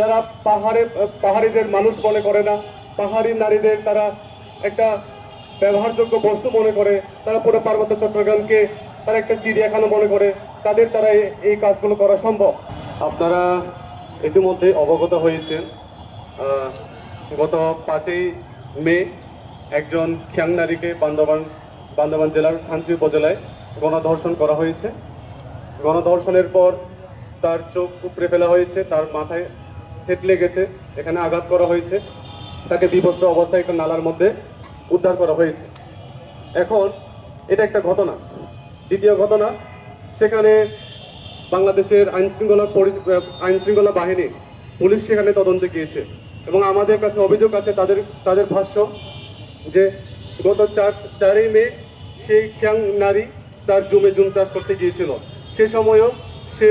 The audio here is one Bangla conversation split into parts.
যারা পাহাড়ে পাহাড়িদের মানুষ মনে করে না, পাহাড়ি নারীদের তারা একটা ব্যবহারযোগ্য বস্তু মনে করে, তারা পুরো পার্বত্য চট্টগ্রামকে তারা একটা চিড়িয়াখানা মনে করে, তাদের দ্বারা এই- কাজগুলো করা সম্ভব। আপনারা ইতিমধ্যে অবগত হয়েছেন গত পাঁচই মে একজন খ্যাং নারীকে বান্দরবান বান্দরবান জেলার থানচি উপজেলায় গণধর্ষণ করা হয়েছে। গণধর্ষণের পর তার চোখ উপড়ে ফেলা হয়েছে, তার মাথায় থেতলে গেছে, এখানে আঘাত করা হয়েছে। তাকে বিবস্ত্র অবস্থায় একটা নালার মধ্যে উদ্ধার করা হয়েছে। এখন এটা একটা ঘটনা। দ্বিতীয় ঘটনা, সেখানে বাংলাদেশের আইন শৃঙ্খলা আইন শৃঙ্খলা বাহিনী, পুলিশ সেখানে তদন্তে গিয়েছে। এবং আমাদের কাছে অভিযোগ আছে, তাদের তাদের ভাষ্য যে গত চার, চারই মে সেই খ্যাং নারী তার জমে জুম চাষ করতে গিয়েছিল। সে সময়ও সে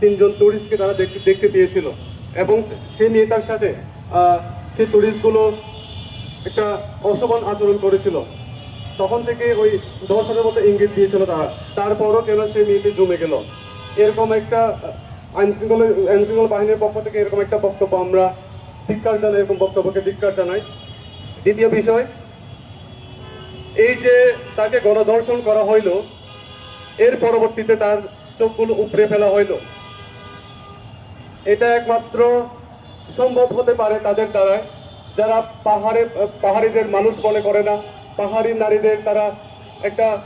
তিনজন টুরিস্টকে তারা দেখতে দেখতে পেয়েছিল। এবং সে মেয়েটার সাথে আহ, সে টুরিস্টগুলো একটা অশোভন আচরণ করেছিল। তখন থেকে ওই দশ দর্শনের মতো ইঙ্গিত দিয়েছিল তারা। তারপরও কেন সে মেয়েটি জমে গেল? এরকম একটা আইন শৃঙ্খলা আইন শৃঙ্খলা বাহিনীর পক্ষ থেকে এরকম একটা বক্তব্য আমরা ধিক্কার জানাই এরকম বক্তব্যকে ধিক্কার জানাই। দ্বিতীয় বিষয় এই যে তাকে গণধর্ষণ করা হইল এর পরবর্তীতে তার চোখগুলো উপড়ে ফেলা হইল। এটা একমাত্র সম্ভব হতে পারে তাদের দ্বারায় যারা পাহাড়ে, পাহাড়িদের মানুষ মনে করে না, পাহাড়ি নারীদের তারা একটা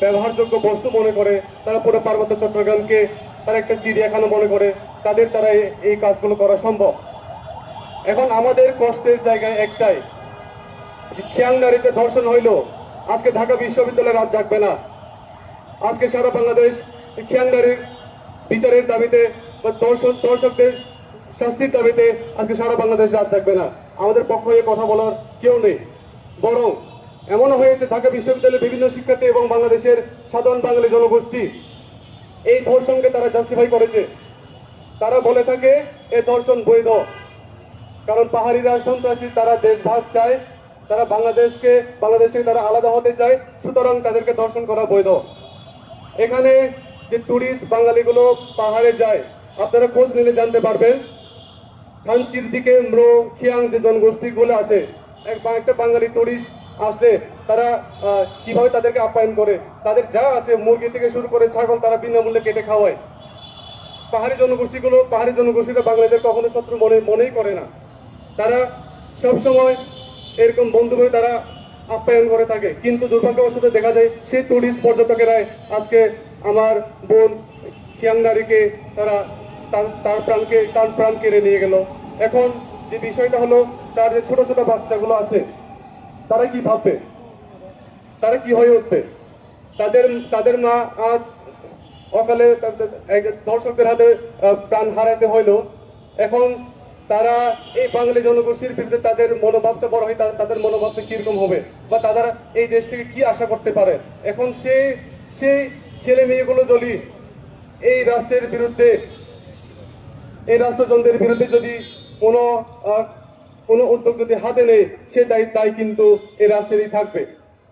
ব্যবহারযোগ্য বস্তু মনে করে, তারা পুরো পার্বত্য চট্টগ্রামকে তারা একটা চিড়িয়াখানা মনে করে, তাদের দ্বারা এই- কাজগুলো করা সম্ভব। এখন আমাদের কষ্টের জায়গায় একটাই, যে খিয়াং নারীতে ধর্ষণ হইল, আজকে ঢাকা বিশ্ববিদ্যালয়ে রাত জাগবে না। আজকে সারা বাংলাদেশ খিয়াং নারীর বিচারের দাবিতে বা দর্শক দর্শকদের শাস্তির দাবিতে আজকে সারা বাংলাদেশ রাত থাকবে না। আমাদের পক্ষ হয়ে কথা বলার কেউ নেই। বরং এমনও হয়েছে, ঢাকা বিশ্ববিদ্যালয়ের বিভিন্ন শিক্ষার্থী এবং বাংলাদেশের সাধারণ বাঙালি জনগোষ্ঠী এই ধর্ষণকে তারা জাস্টিফাই করেছে। তারা বলে থাকে, এ ধর্ষণ বৈধ। কারণ পাহাড়িরা, সন্ত্রাসী, তারা দেশ ভাগ চায়, তারা বাংলাদেশকে বাংলাদেশ তারা আলাদা হতে চায়, সুতরাং তাদেরকে দর্শন করা বৈধ। এখানে যে টুরিস্ট বাঙালিগুলো পাহাড়ে যায় আপনারা খোঁজ নিলে জানতে পারবেন থানচির দিকে ম্রো খিয়াং যে জনগোষ্ঠীগুলো আছে, এক- একটা বাঙালি টুরিস্ট আসলে তারা কীভাবে তাদেরকে আপ্যায়ন করে, তাদের যা আছে মুরগি থেকে শুরু করে ছাগল তারা বিনামূল্যে কেটে খাওয়ায়। পাহাড়ি জনগোষ্ঠীগুলো, পাহাড়ি জনগোষ্ঠীরা বাঙালিদের কখনো শত্রু মনে, মনেই করে না। তারা সবসময় এরকম বন্ধু হয়ে তারা আপ্যায়ন করে থাকে। কিন্তু দুর্ভাগ্যবশত দেখা যায়, সেই টুরিস্ট পর্যটকেরাই আজকে আমার বোন খিয়াংনারীকে তারা তার- প্রাণকে, তার প্রাণ কেড়ে নিয়ে গেল। এখন যে বিষয়টা হলো, তার যে ছোট ছোট বাচ্চাগুলো আছে, তারা কি ভাববে? তারা কি হয়ে উঠবে? তাদের তাদের মা আজ অকালে দর্শকদের হাতে প্রাণ হারাতে হইল। এখন তারা এই বাঙালি জনগোষ্ঠীর বিরুদ্ধে তাদের মনোভাবটা বড় হয়, তাদের মনোভাবটা কীরকম হবে? বা তারা এই দেশ থেকে কি আশা করতে পারে? এখন সেই সেই ছেলে মেয়েগুলো যদি এই রাষ্ট্রের বিরুদ্ধে এই রাষ্ট্রযন্ত্রের বিরুদ্ধে যদি কোনো কোনো উদ্যোগ যদি হাতে নেই সে দায়ী দায় কিন্তু এই রাষ্ট্রেরই থাকবে।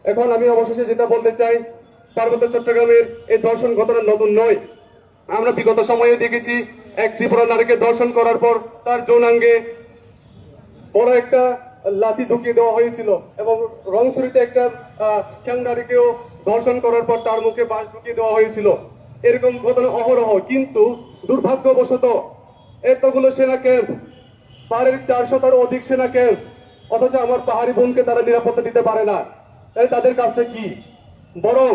এখন আমি অবশেষে যেটা বলতে চাই, পার্বত্য চট্টগ্রামের এই দর্শন ঘটনা নতুন নয়। আমরা বিগত সময়ে দেখেছি, এক ত্রিপুরা নারীকে দর্শন করার পর তার যৌনাঙ্গে বড় একটা লাথি ঢুকিয়ে দেওয়া হয়েছিল এবং রংছড়িতে একটা খ্যাং নারীকেও ধর্ষণ করার পর তার মুখে বাঁশ ঢুকিয়ে দেওয়া হয়েছিল। এরকম ঘটনা অহরহ, কিন্তু দুর্ভাগ্যবশত এতগুলো সেনা ক্যাম্প পাহাড়ের চারশো তার অধিক সেনা ক্যাম্প অথচ আমার পাহাড়ি বোনকে তারা নিরাপত্তা দিতে পারে না। তাহলে তাদের কাজটা কি? বরং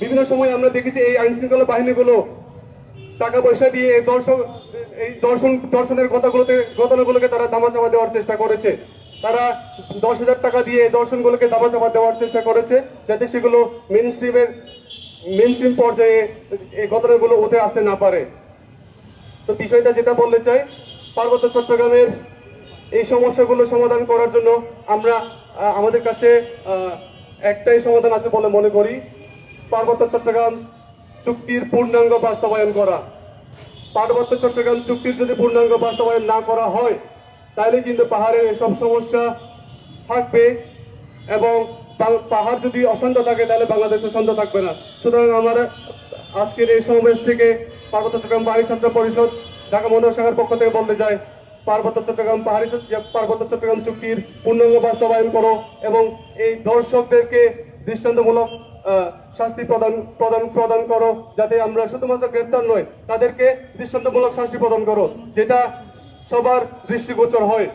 বিভিন্ন সময় আমরা দেখেছি এই আইন শৃঙ্খলা বাহিনীগুলো টাকা পয়সা দিয়ে এই দর্শক এই দর্শন, দর্শনের কথাগুলোতে, ঘটনাগুলোকে তারা দামাচাপা দেওয়ার চেষ্টা করেছে। তারা দশ হাজার টাকা দিয়ে এই দর্শনগুলোকে দামাচাপা দেওয়ার চেষ্টা করেছে, যাতে সেগুলো মেন স্ট্রিমের মেন স্ট্রিম পর্যায়ে এই ঘটনাগুলো উঠে আসতে না পারে। তো বিষয়টা যেটা বলতে চাই, পার্বত্য চট্টগ্রামের এই সমস্যাগুলো সমাধান করার জন্য আমরা আমাদের কাছে একটাই সমাধান আছে বলে মনে করি, পার্বত্য চট্টগ্রাম চুক্তির পূর্ণাঙ্গ বাস্তবায়ন করা। পার্বত্য চট্টগ্রাম চুক্তির যদি পূর্ণাঙ্গ বাস্তবায়ন না করা হয় তাহলে কিন্তু পাহাড়ের এসব সমস্যা থাকবে এবং পাহাড় যদি অশান্ত থাকে তাহলে বাংলাদেশ শান্ত থাকবে না। সুতরাং আমার আজকের এই সমাবেশ থেকে পার্বত্য চট্টগ্রাম পাহাড়ি ছাত্র পরিষদ, ঢাকা মহানগর পক্ষ থেকে বলতে যায় পার্বত্য চট্টগ্রাম পাহাড়ি পার্বত্য চট্টগ্রাম চুক্তির পূর্ণাঙ্গ বাস্তবায়ন করো এবং এই দর্শকদেরকে দৃষ্টান্তমূলক শাস্তি প্রদান প্রদান প্রদান করো যাতে আমরা শুধুমাত্র গ্রেপ্তার নয়, তাদেরকে দৃষ্টান্তমূলক শাস্তি প্রদান করো, যেটা সবার দৃষ্টিগোচর হয়।